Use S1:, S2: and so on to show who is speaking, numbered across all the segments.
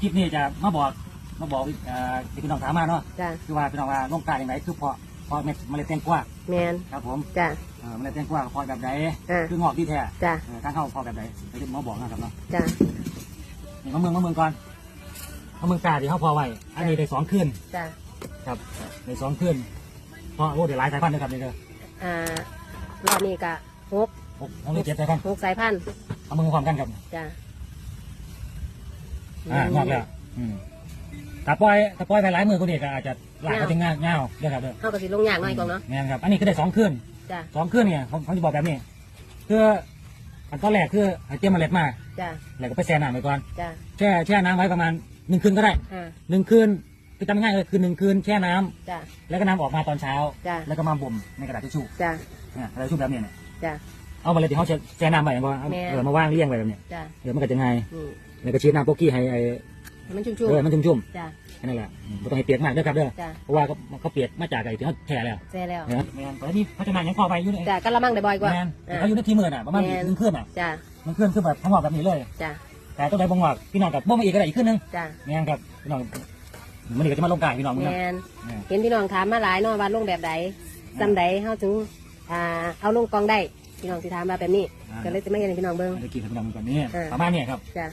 S1: คลิปนี้จะมาบอกมาบอกเอ่อที่พี่น้องถามมาเนาะ
S2: จ้ะ
S1: คือว่าพี่น้องว่าลงกาอย่างไรคือเพาะเพาะเม็ดเมล็ดแตงกวา
S2: แมน
S1: ครับผม
S2: จ้ะ
S1: เออเมล็ดแตงกวาเพาะแบบไหน
S2: อ่า
S1: คืองอกที่แท้
S2: จ้ะ
S1: เออทางเข้าเพาะแบบไหนเดี๋ยวจะมาบอกนะครับเนาะ
S2: จ้ะ
S1: นี่มาเมืองมาเมืองก่อนมาเมืองกาที่เขาเพาะไว้อันนี้ได้สองคืน
S2: จ้ะ
S1: ครับได้สองคืนเพราะโอ้เดี๋ยวหลายสายพันธุ์นะครับนี่ก็
S2: อ่ารอบนี้ก็หก
S1: หกหกหรือเจ็ดสายพันธุ์
S2: หกสายพันธุ์
S1: เอามือความกันครับ
S2: จ้ะ
S1: อ่างอกแล้วอืมถ้าปล่อยถ้าปล่อยไปหลายมือคนนี้ก็อาจจะหลากเขาถึงง่ายเงาเด้อครับเด้อ
S2: เข้ากับสิลงยากหน่อยก่อนเนาะ
S1: แม่นครับ อันนี้ก็ได้สองคืน
S2: จ้ะ
S1: สองคืนเนี่ยผมผมจะบอกแบบนี้คืออันตอนแรกคือให้เตรียมเมล็ดมา
S2: จ้ะ
S1: แล้วก็ไปแช่น้ำไว้ก่อน
S2: จ้ะ
S1: แช่แช่น้ำไว้ประมาณหนึ่งคืนก็ได้
S2: อ่า
S1: หนึ่งคืนคือจำง่ายๆเลยคือหนึ่งคืนแช่น้ำ
S2: จ้ะ
S1: แล้วก็น้ำออกมาตอนเช้า
S2: จ้ะ
S1: แล้วก็มาบ่มในกระดาษทิชชู่
S2: จ้ะ
S1: เนี่ยกระดาษทิชชู่แบบเนี้เนี่ย
S2: จ้ะ
S1: เอาเมล็ดที่เขาแช่แช่น้ำไว้ก่อนเอา
S2: แม่
S1: เออมาว่างเรียงไว้แบบเนี้ย
S2: จ้ะ
S1: เดี๋ยวมันก็จะง่าย
S2: นี่
S1: แล้วก็ชีดน้ำโปกกี้ให้ไอ้
S2: ให้มันชุ่ม
S1: เออมันชุ่ม
S2: ๆจ้ะ
S1: ๆแค่นั้นแหละอืมไม่ต้องให้เปียกมากเด้อครับเด้อ
S2: จ้ะ
S1: เพราะว่าเขาเขาเปียกมาจากไอ้ที่เขาแช่แล้ว
S2: แซ่แล้ว
S1: นะแม่นแต่นี่พัฒนายังพอไปอยู่เลย
S2: จ้ะกะละมังได้บ่อยกว่า
S1: แม่นแต่
S2: อ่า
S1: เขาอยู่ในที่มืดอะประมาณ
S2: แม่น
S1: หนึ่งคืนอะ
S2: จ้ะ
S1: หนึ่งคืนคือแบบทั้งหมดแบบนี้เลย
S2: จ้ะ
S1: แต่ต้องได้บ่งว่าพี่น้องกับบ่มาอีกก็ได้อีกคืนนึง
S2: จ้ะ
S1: แม่นครับพี่น้องมันนี่ก็จะมาลงกายพี่น้องมึง
S2: แม
S1: นะ
S2: น
S1: แม่น
S2: เห็นพี่น้องถามมาหลายเนาะว่าลงแบบใดจำใดเฮาถึงอ่าเอาลงกองได้พี่น้องสิถามมาแบบนี้ก็เลยจะไม่เห็นให้พี่น้องเบิ่ง
S1: เมื่อกี้พี่น้องมึงก่อนนี่
S2: อ่า
S1: ประมาณนี้ครับ
S2: จ้ะ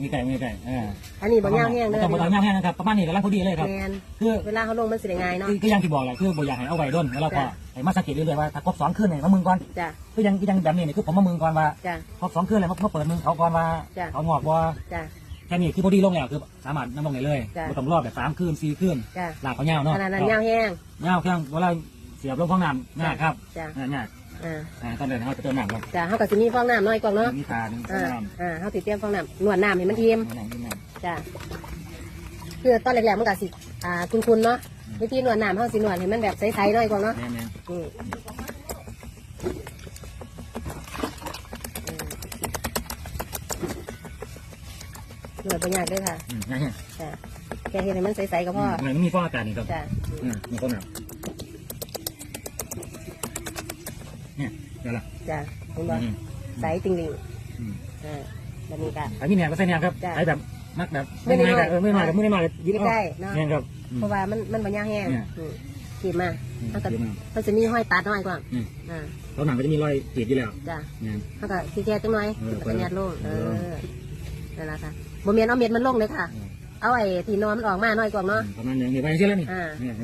S1: มีไก่มีไก่เออ
S2: อันนี้บ่ยาวแห้งเด้
S1: ไม่
S2: อ
S1: ต้องบ่ต้องยาวแห้งนะครับประมาณนี้ก็ร่างพอดีเลยครับ
S2: แมน
S1: คือ
S2: เวลาเขาลงมันสิได้ง่ายเนาะ
S1: คือคืออยังที่บอกแหละคือบ่อยากให้เอาไว้ด้นแล้วเราก็
S2: จ้ะ
S1: ให้มาสังเกตเรื่อยๆว่าถ้าครบสองคืนเนี่ยมามึงก่อน
S2: จ้ะ
S1: คือยังคือยังแบบนี้เนี่ยคือผมมามึงก่อนว่า
S2: จ้ะ
S1: ครบสองคืนเลยมาเปิดมึงเขาก่อนว่า
S2: จ้ะ
S1: เขางอกว่า
S2: จ้ะ
S1: แค่นี้คือพอดีลงแล้วคือสามารถนำลงได้เลย
S2: จ้ะ
S1: ไม่ต้องรอแบบสามคืนสี่คืน
S2: จ้ะ
S1: หลากเขาเงาเนาะ
S2: ขนาดนั้นยาวแห้ง
S1: เงาเครื่องเวลาเสียบลงฟองน้ำง่ายครับ
S2: จ้ะ
S1: ง่ายง่าย
S2: อ่า
S1: อ่าตอนเดินเขาจะเติมน้ำก่อน
S2: จ้ะเฮาก็สิมีฟองน้ำน้อยกว่าเนาะ
S1: มีตาหนึ่งฟอง
S2: อ่า
S1: น้ำ
S2: อ่าเฮาสิเตรียมฟองน้ำนวดน้ำให้มันอิ่ม
S1: น้ำน้ำน้ำ
S2: จ้ะคือตอนแรกๆมันก็สิอ่าคุณๆเนาะวิธีนวดน้ำเฮาสินวดให้มันแบบใสๆหน่อยกว่าเนาะ
S1: แม่น
S2: อืมหน่วยประหยัดด้วยค่ะ
S1: ๆอืมง่าย
S2: จ้ะแค่เห็นให้มันใสๆก็
S1: ๆ
S2: พอ
S1: อืมมันมีฟองอากาศนี่ครับ
S2: จ้ะ
S1: อืมมีฟองน้ำ เนี่ยเดี๋ยวละ
S2: จ้ะเห็นบ่
S1: อืม
S2: ใสจริง
S1: อืม
S2: ๆอ่าแบบนี้ก็
S1: ไอ้มีเนี่ยก็ใส่เนี่ยครับ
S2: จ้ะ
S1: ไอ้แบบมักแบบ
S2: ไม่
S1: ไม่
S2: ได้
S1: ได้
S2: น้อย
S1: เออไม่ได้มากับไม่ได้มากับยิ้ม
S2: ไม่ได้เนอะ
S1: เนี่ยครับอืม
S2: เพราะว่ามันมันบรรยากแห้ง
S1: เนี่ย
S2: อืมขีดมา
S1: อืม
S2: มันก็
S1: เยอะมาก
S2: มันจะมีห้อยตัดน้อยกว่า
S1: อืม
S2: อ่า
S1: แล้วหนังก็จะมีรอยขีดอยู่แล้ว
S2: จ้ะ
S1: เนี่ย
S2: มันก็ที่แค่จังหน่อย
S1: เออ
S2: แล้วก็ยัดลงเอ
S1: เออ
S2: อนั่นแหละค่ะบ่เมียนเอาเม็ดมันลงเลยค่ะ
S1: อืม
S2: เอาไอ้ที่นอนมันออกมาหน่อยกว่าเนาะ
S1: ประมาณอย่างนี้ไปเช่นแล้วนี่
S2: อ่า
S1: เนี่ย